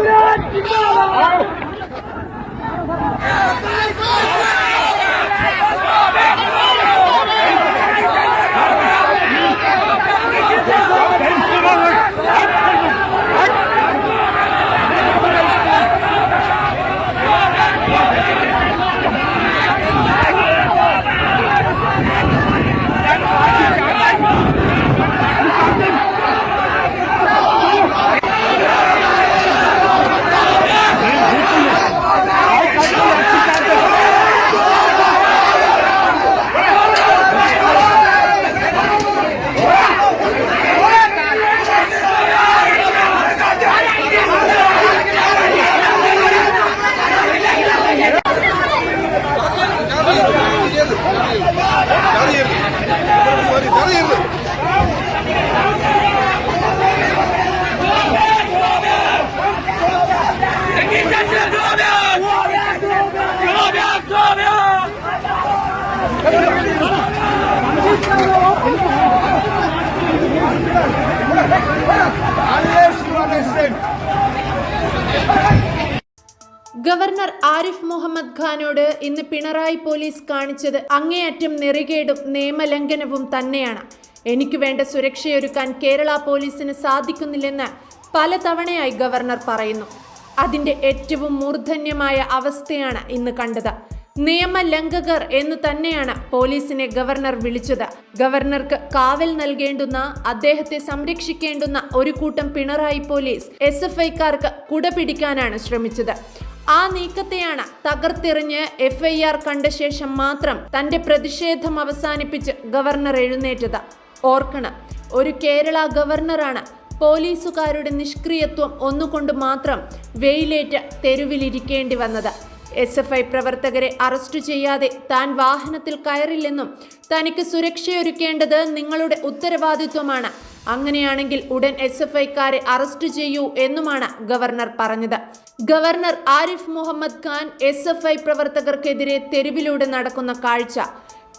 করেন ഗവർണർ ആരിഫ് മുഹമ്മദ് ഖാനോട് ഇന്ന് പിണറായി പോലീസ് കാണിച്ചത് അങ്ങേയറ്റം നെറികേടും നിയമലംഘനവും തന്നെയാണ്. എനിക്ക് വേണ്ട സുരക്ഷയൊരുക്കാൻ കേരള പോലീസിന് സാധിക്കുന്നില്ലെന്ന് പലതവണയായി ഗവർണർ പറയുന്നു. അതിന്റെ ഏറ്റവും മൂർധന്യമായ അവസ്ഥയാണ് ഇന്ന് കണ്ടത്. നിയമലംഘകർ എന്ന് തന്നെയാണ് പോലീസിനെ ഗവർണർ വിളിച്ചത്. ഗവർണർക്ക് കാവൽ നൽകേണ്ടുന്ന അദ്ദേഹത്തെ സംരക്ഷിക്കേണ്ടുന്ന ഒരു കൂട്ടം പിണറായി പോലീസ് എസ് എഫ് ഐക്കാർക്ക് കുട പിടിക്കാനാണ് ശ്രമിച്ചത്. ആ നീക്കത്തെയാണ് തകർത്തെറിഞ്ഞ് എഫ് ഐ ആർ കണ്ട ശേഷം മാത്രം തന്റെ പ്രതിഷേധം അവസാനിപ്പിച്ച് ഗവർണർ എഴുന്നേറ്റത്. ഓർക്കണം ഒരു കേരള ഗവർണറാണ് പോലീസുകാരുടെ നിഷ്ക്രിയത്വം ഒന്നുകൊണ്ട് മാത്രം വെയിലേറ്റ് തെരുവിലിരിക്കേണ്ടി വന്നത്. എസ് എഫ് ഐ പ്രവർത്തകരെ അറസ്റ്റ് ചെയ്യാതെ താൻ വാഹനത്തിൽ കയറില്ലെന്നും തനിക്ക് സുരക്ഷയൊരുക്കേണ്ടത് നിങ്ങളുടെ ഉത്തരവാദിത്വമാണ്. അങ്ങനെയാണെങ്കിൽ ഉടൻ എസ് എഫ് ഐക്കാരെ അറസ്റ്റ് ചെയ്യൂ എന്നുമാണ് ഗവർണർ പറഞ്ഞത്. Governor Arif Mohammed Khan S F I പ്രവർത്തകർക്കെതിരെ തെരുവിലൂടെ നടക്കുന്ന കാഴ്ച.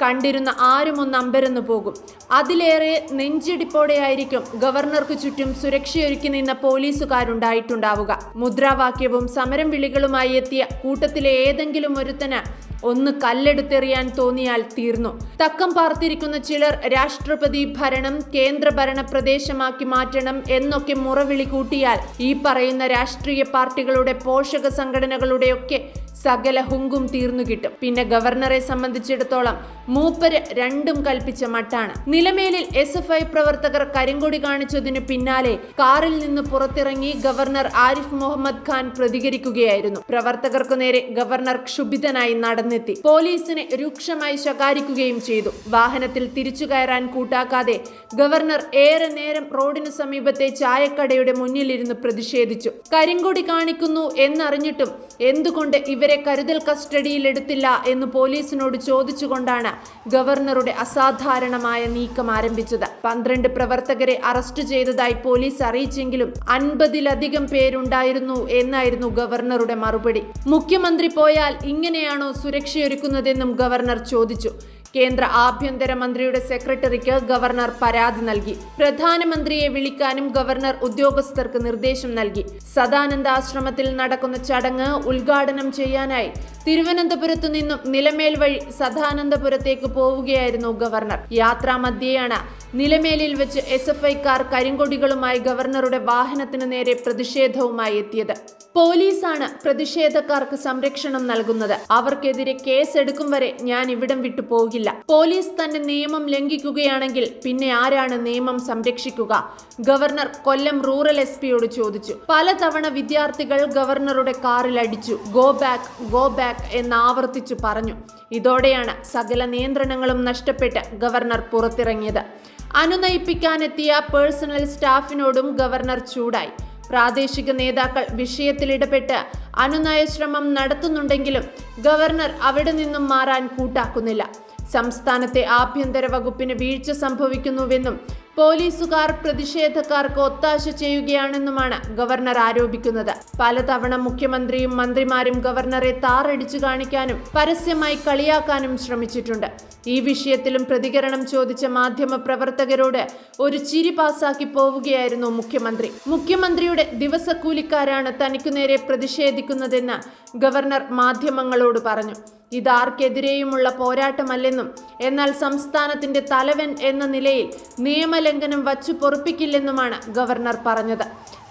കണ്ടിരുന്ന ആരും ഒന്ന് അമ്പരന്നു പോകും. അതിലേറെ നെഞ്ചിടിപ്പോടെയായിരിക്കും ഗവർണർക്ക് ചുറ്റും സുരക്ഷയൊരുക്കി നിന്ന പോലീസുകാരുണ്ടായിട്ടുണ്ടാവുക. മുദ്രാവാക്യവും സമരം വിളികളുമായി എത്തിയ കൂട്ടത്തിലെ ഏതെങ്കിലും ഒരുത്തന് ഒന്ന് കല്ലെടുത്തെറിയാൻ തോന്നിയാൽ തീർന്നു. തക്കം പാർത്തിരിക്കുന്ന ചിലർ രാഷ്ട്രപതി ഭരണം കേന്ദ്രഭരണ പ്രദേശമാക്കി മാറ്റണം എന്നൊക്കെ മുറവിളി കൂട്ടിയാൽ ഈ പറയുന്ന രാഷ്ട്രീയ പാർട്ടികളുടെ പോഷക സംഘടനകളുടെയൊക്കെ സകല ഹുങ്കും തീർന്നു കിട്ടും. പിന്നെ ഗവർണറെ സംബന്ധിച്ചിടത്തോളം മൂപ്പര് രണ്ടും കൽപ്പിച്ച മട്ടാണ്. നിലമേലിൽ എസ് എഫ് ഐ പ്രവർത്തകർ കരിങ്കൊടി കാണിച്ചതിന് പിന്നാലെ കാറിൽ നിന്ന് പുറത്തിറങ്ങി ഗവർണർ ആരിഫ് മുഹമ്മദ് ഖാൻ പ്രതികരിക്കുകയായിരുന്നു. പ്രവർത്തകർക്കു നേരെ ഗവർണർ ക്ഷുഭിതനായി നടന്നെത്തി. പോലീസിനെ രൂക്ഷമായി ശകാരിക്കുകയും ചെയ്തു. വാഹനത്തിൽ തിരിച്ചു കയറാൻ കൂട്ടാക്കാതെ ഗവർണർ ഏറെ നേരം റോഡിന് സമീപത്തെ ചായക്കടയുടെ മുന്നിലിരുന്ന് പ്രതിഷേധിച്ചു. കരിങ്കൊടി കാണിക്കുന്നു എന്നറിഞ്ഞിട്ടും എന്തുകൊണ്ട് ഇവരെ കരുതൽ കസ്റ്റഡിയിലെടുത്തില്ല എന്ന് പോലീസിനോട് ചോദിച്ചുകൊണ്ടാണ് ഗവർണറുടെ അസാധാരണമായ നീക്കം ആരംഭിച്ചത്. പന്ത്രണ്ട് പ്രവർത്തകരെ അറസ്റ്റ് ചെയ്തതായി പോലീസ് അറിയിച്ചെങ്കിലും അൻപതിലധികം പേരുണ്ടായിരുന്നു എന്നായിരുന്നു ഗവർണറുടെ മറുപടി. മുഖ്യമന്ത്രി പോയാൽ ഇങ്ങനെയാണോ സുരക്ഷയൊരുക്കുന്നതെന്നും ഗവർണർ ചോദിച്ചു. കേന്ദ്ര ആഭ്യന്തര മന്ത്രിയുടെ സെക്രട്ടറിക്ക് ഗവർണർ പരാതി നൽകി. പ്രധാനമന്ത്രിയെ വിളിക്കാനും ഗവർണർ ഉദ്യോഗസ്ഥർക്ക് നിർദ്ദേശം നൽകി. സദാനന്ദ ആശ്രമത്തിൽ നടക്കുന്ന ചടങ്ങ് ഉദ്ഘാടനം ചെയ്യാനായി തിരുവനന്തപുരത്തു നിന്നും നിലമേൽ വഴി സദാനന്ദപുരത്തേക്ക് പോവുകയായിരുന്നു ഗവർണർ. യാത്രാമധ്യേയാണ് നിലമേലിൽ വെച്ച് എസ് എഫ് ഐക്കാർ കരിങ്കൊടികളുമായി ഗവർണറുടെ വാഹനത്തിന് നേരെ പ്രതിഷേധവുമായി എത്തിയത്. പോലീസാണ് പ്രതിഷേധക്കാർക്ക് സംരക്ഷണം നൽകുന്നത്. അവർക്കെതിരെ കേസെടുക്കും വരെ ഞാൻ ഇവിടം വിട്ടു പോകില്ല. പോലീസ് തന്നെ നിയമം ലംഘിക്കുകയാണെങ്കിൽ പിന്നെ ആരാണ് നിയമം സംരക്ഷിക്കുക? ഗവർണർ കൊല്ലം റൂറൽ എസ് പിയോട് ചോദിച്ചു. പലതവണ വിദ്യാർത്ഥികൾ ഗവർണറുടെ കാറിൽ അടിച്ചു. ഗോ ബാക്ക് ഗോ ബാക്ക് എന്ന് ആവർത്തിച്ചു പറഞ്ഞു. ഇതോടെയാണ് സകല നിയന്ത്രണങ്ങളും നഷ്ടപ്പെട്ട് ഗവർണർ പുറത്തിറങ്ങിയത്. അനുനയിപ്പിക്കാനെത്തിയ പേഴ്സണൽ സ്റ്റാഫിനോടും ഗവർണർ ചൂടായി. പ്രാദേശിക നേതാക്കൾ വിഷയത്തിൽ ഇടപെട്ട് അനുനയ ശ്രമം നടത്തുന്നുണ്ടെങ്കിലും ഗവർണർ അവിടെ നിന്നും മാറാൻ കൂട്ടാക്കുന്നില്ല. സംസ്ഥാനത്തെ ആഭ്യന്തര വകുപ്പിന് വീഴ്ച സംഭവിക്കുന്നുവെന്നും പോലീസുകാർ പ്രതിഷേധക്കാർക്ക് ഒത്താശ ചെയ്യുകയാണെന്നുമാണ് ഗവർണർ ആരോപിക്കുന്നത്. പലതവണ മുഖ്യമന്ത്രിയും മന്ത്രിമാരും ഗവർണറെ താറടിച്ചു കാണിക്കാനും പരസ്യമായി കളിയാക്കാനും ശ്രമിച്ചിട്ടുണ്ട്. ഈ വിഷയത്തിലും പ്രതികരണം ചോദിച്ച മാധ്യമ പ്രവർത്തകരോട് ഒരു ചിരി പാസാക്കി പോവുകയായിരുന്നു മുഖ്യമന്ത്രി. മുഖ്യമന്ത്രിയുടെ ദിവസക്കൂലിക്കാരാണ് തനിക്കു നേരെ പ്രതിഷേധിക്കുന്നതെന്ന് ഗവർണർ മാധ്യമങ്ങളോട് പറഞ്ഞു. ഇതാർക്കെതിരെയുമുള്ള പോരാട്ടമല്ലെന്നും എന്നാൽ സംസ്ഥാനത്തിന്റെ തലവൻ എന്ന നിലയിൽ നിയമലംഘനം വച്ചു പൊറുപ്പിക്കില്ലെന്നുമാണ് ഗവർണർ പറഞ്ഞത്.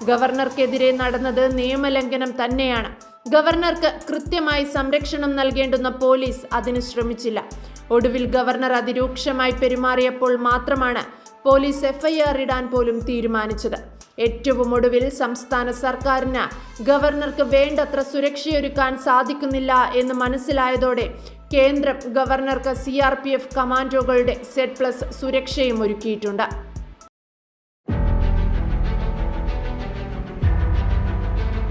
ഗവർണർക്കെതിരെ നടന്നത് നിയമലംഘനം തന്നെയാണ്. ഗവർണർക്ക് കൃത്യമായി സംരക്ഷണം നൽകേണ്ടുന്ന പോലീസ് അതിന് ശ്രമിച്ചില്ല. ഒടുവിൽ ഗവർണർ അതിരൂക്ഷമായി പെരുമാറിയപ്പോൾ മാത്രമാണ് പോലീസ് എഫ്ഐആർ ഇടാൻ പോലും തീരുമാനിച്ചത്. ഏറ്റവും ഒടുവിൽ സംസ്ഥാന സർക്കാരിന് ഗവർണർക്ക് വേണ്ടത്ര സുരക്ഷയൊരുക്കാൻ സാധിക്കുന്നില്ല എന്ന് മനസ്സിലായതോടെ കേന്ദ്രം ഗവർണർക്ക് സി കമാൻഡോകളുടെ സെറ്റ് പ്ലസ് സുരക്ഷയും ഒരുക്കിയിട്ടുണ്ട്.